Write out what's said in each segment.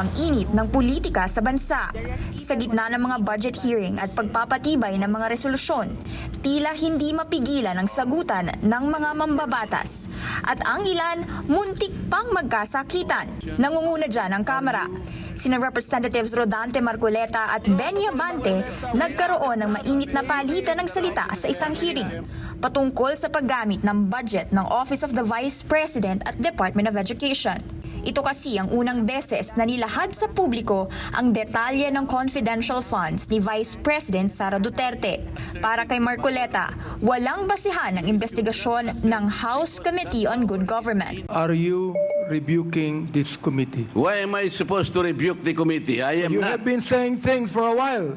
ang init ng politika sa bansa. Sa gitna ng mga budget hearing at pagpapatibay ng mga resolusyon, tila hindi mapigilan ang sagutan ng mga mambabatas. At ang ilan, muntik pang magkasakitan. Nangunguna dyan ang Kamara. Sina Representatives Rodante Marcoleta at Benny Abante nagkaroon ng mainit na palitan ng salita sa isang hearing patungkol sa paggamit ng budget ng Office of the Vice President at Department of Education. Ito kasi ang unang beses na nilahad sa publiko ang detalye ng confidential funds ni Vice President Sara Duterte. Para kay Marcoleta, walang basihan ang investigasyon ng House Committee on Good Government. Are you rebuking this committee? Why am I supposed to rebuke the committee? I am You not. have been saying things for a while.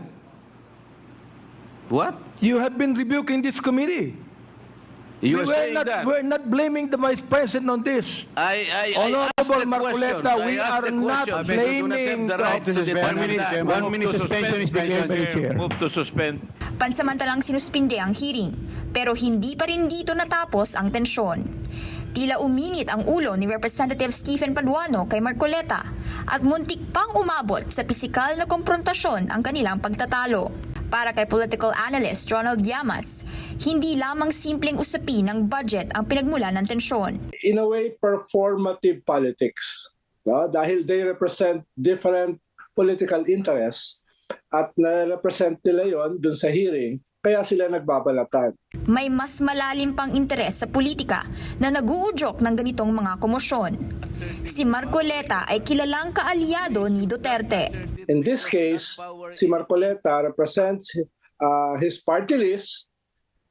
What? You have been rebuking this committee. You we are were not, that. We're not blaming the Vice President on this. I, I, Honorable Marcoleta, we are not blaming the right to One depend minute. One minute suspension is declared by the chair. Move to suspend. Pansamantalang sinuspinde ang hearing, pero hindi pa rin dito natapos ang tensyon. Tila uminit ang ulo ni Representative Stephen Paduano kay Marcoleta at muntik pang umabot sa pisikal na konfrontasyon ang kanilang pagtatalo. Para kay political analyst Ronald Llamas, hindi lamang simpleng usapin ng budget ang pinagmula ng tensyon. in a way performative politics no? dahil they represent different political interests at na-represent nila yon dun sa hearing kaya sila nagbabalatan. May mas malalim pang interes sa politika na naguudyok ng ganitong mga komosyon. Si Marcoleta ay kilalang kaalyado ni Duterte. In this case, si Marcoleta represents uh, his party list,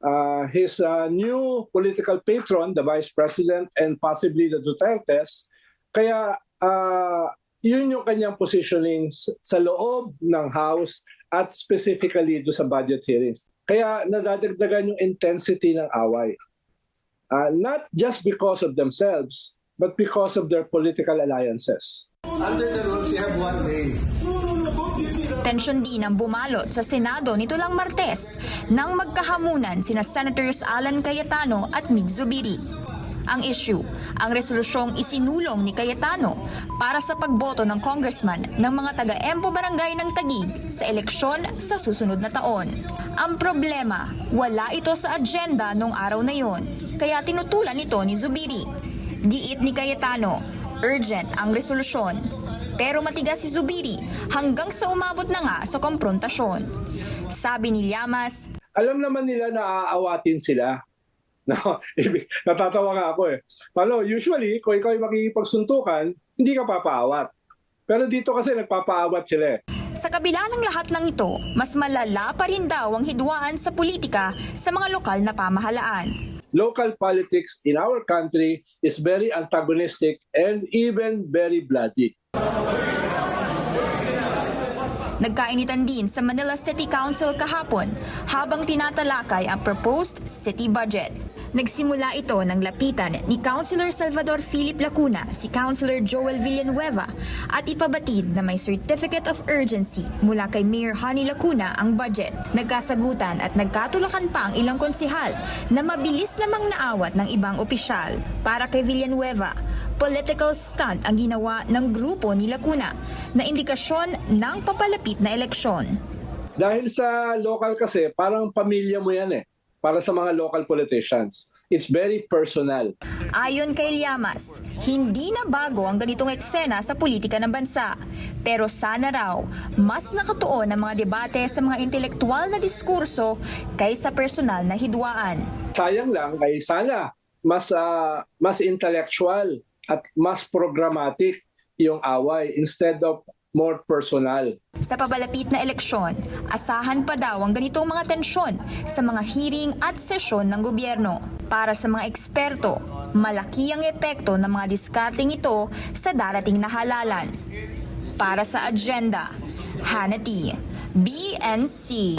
uh, his uh, new political patron, the Vice President, and possibly the Dutertes. Kaya uh, yun yung kanyang positioning sa loob ng House at specifically do sa budget hearings. Kaya nadadagdagan yung intensity ng away. Uh, not just because of themselves, but because of their political alliances. Under the rules, you have one day. Tensyon din ang bumalot sa Senado nito lang Martes nang magkahamunan sina Senators Alan Cayetano at Mig Zubiri. Ang issue, ang resolusyong isinulong ni Cayetano para sa pagboto ng congressman ng mga taga-Empo Barangay ng Tagig sa eleksyon sa susunod na taon. Ang problema, wala ito sa agenda nung araw na yon, kaya tinutulan ito ni Zubiri. Giit ni Cayetano, urgent ang resolusyon. Pero matigas si Zubiri hanggang sa umabot na nga sa komprontasyon. Sabi ni Llamas, alam naman nila na aawatin sila. No, natatawa nga ako eh. Paano, usually, kung ikaw ay makikipagsuntukan, hindi ka papaawat. Pero dito kasi nagpapaawat sila eh. sa kabila ng lahat ng ito, mas malala pa rin daw ang hidwaan sa politika sa mga lokal na pamahalaan. Local politics in our country is very antagonistic and even very bloody. Nagkainitan din sa Manila City Council kahapon habang tinatalakay ang proposed city budget. Nagsimula ito ng lapitan ni Councilor Salvador Philip Lacuna, si Councilor Joel Villanueva at ipabatid na may Certificate of Urgency mula kay Mayor Honey Lacuna ang budget. Nagkasagutan at nagkatulakan pa ang ilang konsihal na mabilis namang naawat ng ibang opisyal. Para kay Villanueva, political stunt ang ginawa ng grupo ni Lacuna na indikasyon ng papalapit na eleksyon. Dahil sa local kasi, parang pamilya mo yan eh. Para sa mga local politicians. It's very personal. Ayon kay Llamas, hindi na bago ang ganitong eksena sa politika ng bansa. Pero sana raw, mas nakatuon ang mga debate sa mga intelektual na diskurso kaysa personal na hidwaan. Sayang lang kay sana mas ah, mas intellectual at mas programmatic yung away instead of more personal. Sa pabalapit na eleksyon, asahan pa daw ang ganitong mga tensyon sa mga hearing at sesyon ng gobyerno. Para sa mga eksperto, malaki ang epekto ng mga diskarting ito sa darating na halalan. Para sa agenda, Hannity, BNC.